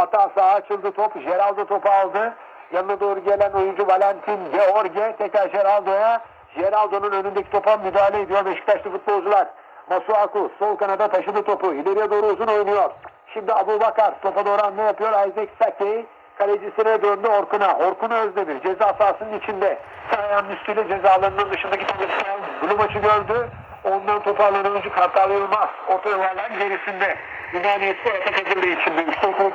Hata sağa açıldı top. Geraldo topu aldı. Yanına doğru gelen oyuncu Valentin George tekrar Geraldo'ya. Geraldo'nun önündeki topa müdahale ediyor Beşiktaşlı futbolcular. Masuaku sol kanada taşıdı topu. İleriye doğru uzun oynuyor. Şimdi Abu Bakar topa doğru hamle yapıyor. Isaac Saki kalecisine döndü Orkun'a. Orkun Özdemir ceza sahasının içinde. Ayağının üstüyle ceza alanının dışındaki pozisyonu. Bu maçı gördü. Ondan topu alan oyuncu Kartal Yılmaz. Orta yuvarlan gerisinde. Ünaniyetli atak hazırlığı içinde. 30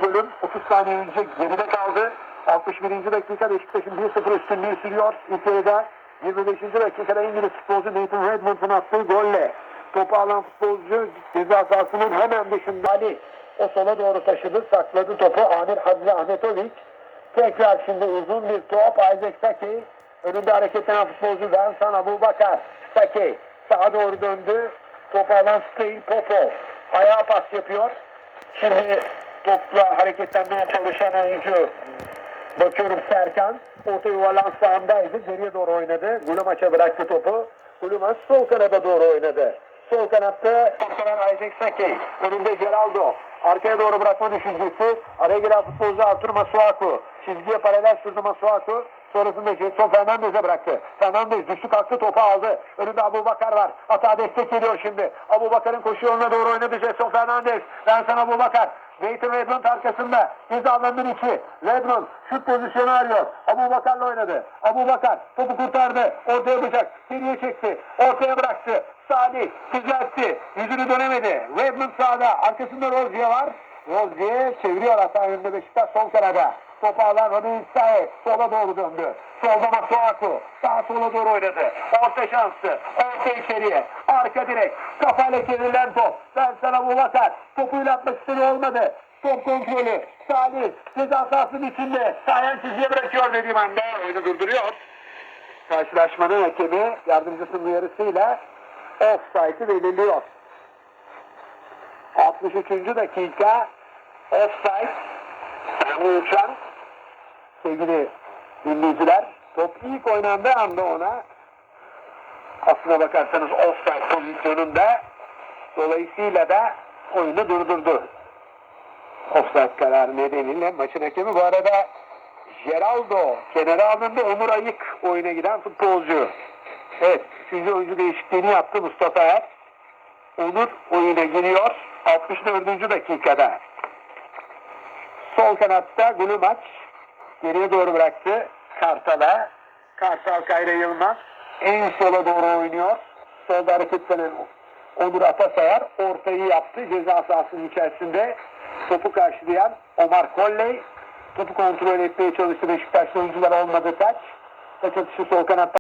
saniye önce geride kaldı. 61. dakika Beşiktaş'ın 1-0 üstünlüğü sürüyor. İlk yarıda 25. dakikada İngiliz futbolcu Nathan Redmond'un attığı golle topu alan futbolcu ceza sahasının hemen dışında Ali o sola doğru taşıdı sakladı topu Amir Hadzi Ahmetovic tekrar şimdi uzun bir top Isaac Saki önünde hareketlenen futbolcu Vensan Abu Bakar Saki sağa doğru döndü topu alan Steel Popov ayağa pas yapıyor şimdi topla hareketlenmeye çalışan oyuncu Bakıyorum Serkan. Orta yuvarlan sağındaydı. Geriye doğru oynadı. Gulu maça bıraktı topu. Guluma sol kanada doğru oynadı. Sol kanatta toplanan Isaac Saki. Önünde Geraldo. Arkaya doğru bırakma düşüncesi. Araya giren futbolcu Artur Masuaku. Çizgiye paralel sürdü Masuaku. Sonrasında Jetson Fernandez'e bıraktı. Fernandez düştü kalktı topu aldı. Önünde Abu Bakar var. Hata destek geliyor şimdi. Abu Bakar'ın koşu yoluna doğru oynadı Jetson Fernandez. Ben sana Abu Bakar. Nathan Redmond arkasında. Ceza alanının içi. Redmond şut pozisyonu arıyor. Abu Bakar'la oynadı. Abu Bakar topu kurtardı. Ortaya bıçak. Geriye çekti. Ortaya bıraktı. Salih düzeltti. Yüzünü dönemedi. Redmond sağda. Arkasında Rozier var. Rozier çeviriyor hata önünde Beşiktaş sol kanada. Topu alan Robin Sae sola doğru döndü. Solda Masuaku. Sağ sola doğru oynadı. Orta şansı. Orta içeriye. Arka direk. Kafayla çevrilen top. Ben sana bu bakar. Topuyla atmak istedi olmadı. Top kontrolü. Salih. Ceza sahasının içinde. Sayan çizgiye bırakıyor dediğim anda. Oyunu durduruyor. Karşılaşmanın hakemi yardımcısının uyarısıyla offside'ı belirliyor. 63. dakika offside. Erman Uçan sevgili dinleyiciler top ilk oynandığı anda ona aslına bakarsanız offside pozisyonunda dolayısıyla da oyunu durdurdu. Offside kararı nedeniyle maçın hakemi bu arada Geraldo kenara alındı Onur Ayık oyuna giden futbolcu. Evet, üçüncü oyuncu değişikliğini yaptı Mustafa Er. Onur oyuna giriyor 64. dakikada. Sol kanatta Gulumaç geriye doğru bıraktı Kartal'a. Kartal Kayra Yılmaz en sola doğru oynuyor. Solda hareketlenen Onur Atasayar ortayı yaptı. Ceza sahasının içerisinde topu karşılayan Omar Kolley topu kontrol etmeye çalıştı. Beşiktaşlı oyuncular olmadı taç. Taç atışı sol kanatta